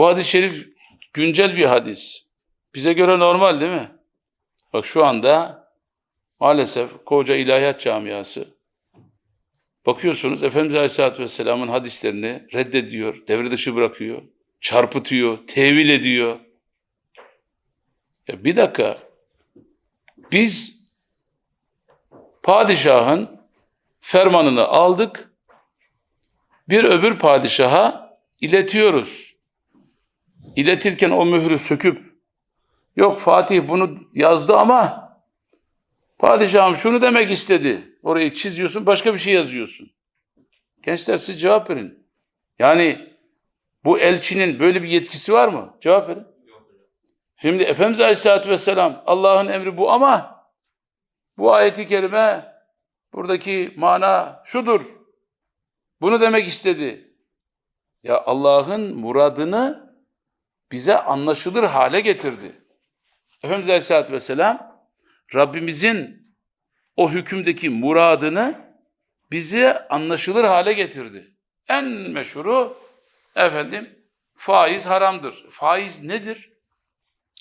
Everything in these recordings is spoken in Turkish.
Bu hadis-i şerif güncel bir hadis. Bize göre normal değil mi? Bak şu anda maalesef koca ilahiyat camiası bakıyorsunuz Efendimiz Aleyhisselatü Vesselam'ın hadislerini reddediyor, devre dışı bırakıyor, çarpıtıyor, tevil ediyor. Ya bir dakika, biz padişahın fermanını aldık, bir öbür padişaha iletiyoruz. İletirken o mührü söküp, yok Fatih bunu yazdı ama padişahım şunu demek istedi. Orayı çiziyorsun, başka bir şey yazıyorsun. Gençler siz cevap verin. Yani bu elçinin böyle bir yetkisi var mı? Cevap verin. Şimdi Efendimiz Aleyhisselatü Vesselam Allah'ın emri bu ama bu ayeti kerime buradaki mana şudur. Bunu demek istedi. Ya Allah'ın muradını bize anlaşılır hale getirdi. Efendimiz Aleyhisselatü Vesselam Rabbimizin o hükümdeki muradını bize anlaşılır hale getirdi. En meşhuru efendim faiz haramdır. Faiz nedir?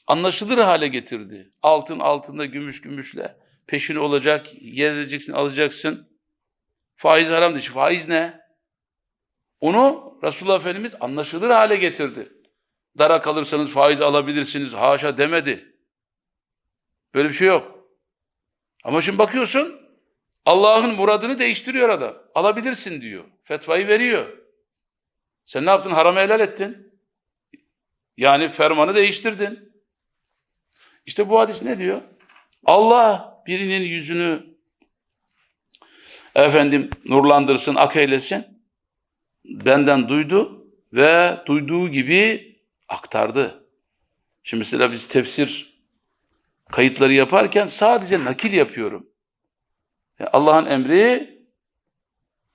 Anlaşılır hale getirdi. Altın altında, gümüş gümüşle. Peşin olacak, yer edeceksin, alacaksın. Faiz haramdır. Faiz ne? Onu Resulullah Efendimiz anlaşılır hale getirdi. Dara kalırsanız faiz alabilirsiniz. Haşa demedi. Böyle bir şey yok. Ama şimdi bakıyorsun Allah'ın muradını değiştiriyor adam. Alabilirsin diyor. Fetvayı veriyor. Sen ne yaptın? Haramı helal ettin. Yani fermanı değiştirdin. İşte bu hadis ne diyor? Allah birinin yüzünü efendim nurlandırsın, ak eylesin. Benden duydu ve duyduğu gibi aktardı. Şimdi mesela biz tefsir kayıtları yaparken sadece nakil yapıyorum. Yani Allah'ın emri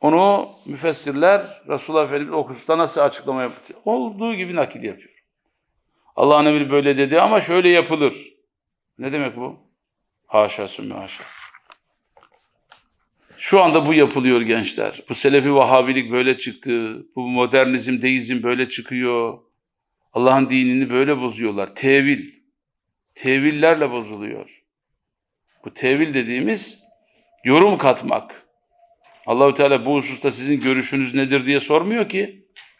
onu müfessirler Resulullah Efendimiz o nasıl açıklama yapıyor? Olduğu gibi nakil yapıyor. Allah'ın emri böyle dedi ama şöyle yapılır. Ne demek bu? Haşa sümme haşa. Şu anda bu yapılıyor gençler. Bu Selefi Vahabilik böyle çıktı. Bu modernizm, deizm böyle çıkıyor. Allah'ın dinini böyle bozuyorlar. Tevil. Tevillerle bozuluyor. Bu tevil dediğimiz yorum katmak. Allahü Teala bu hususta sizin görüşünüz nedir diye sormuyor ki.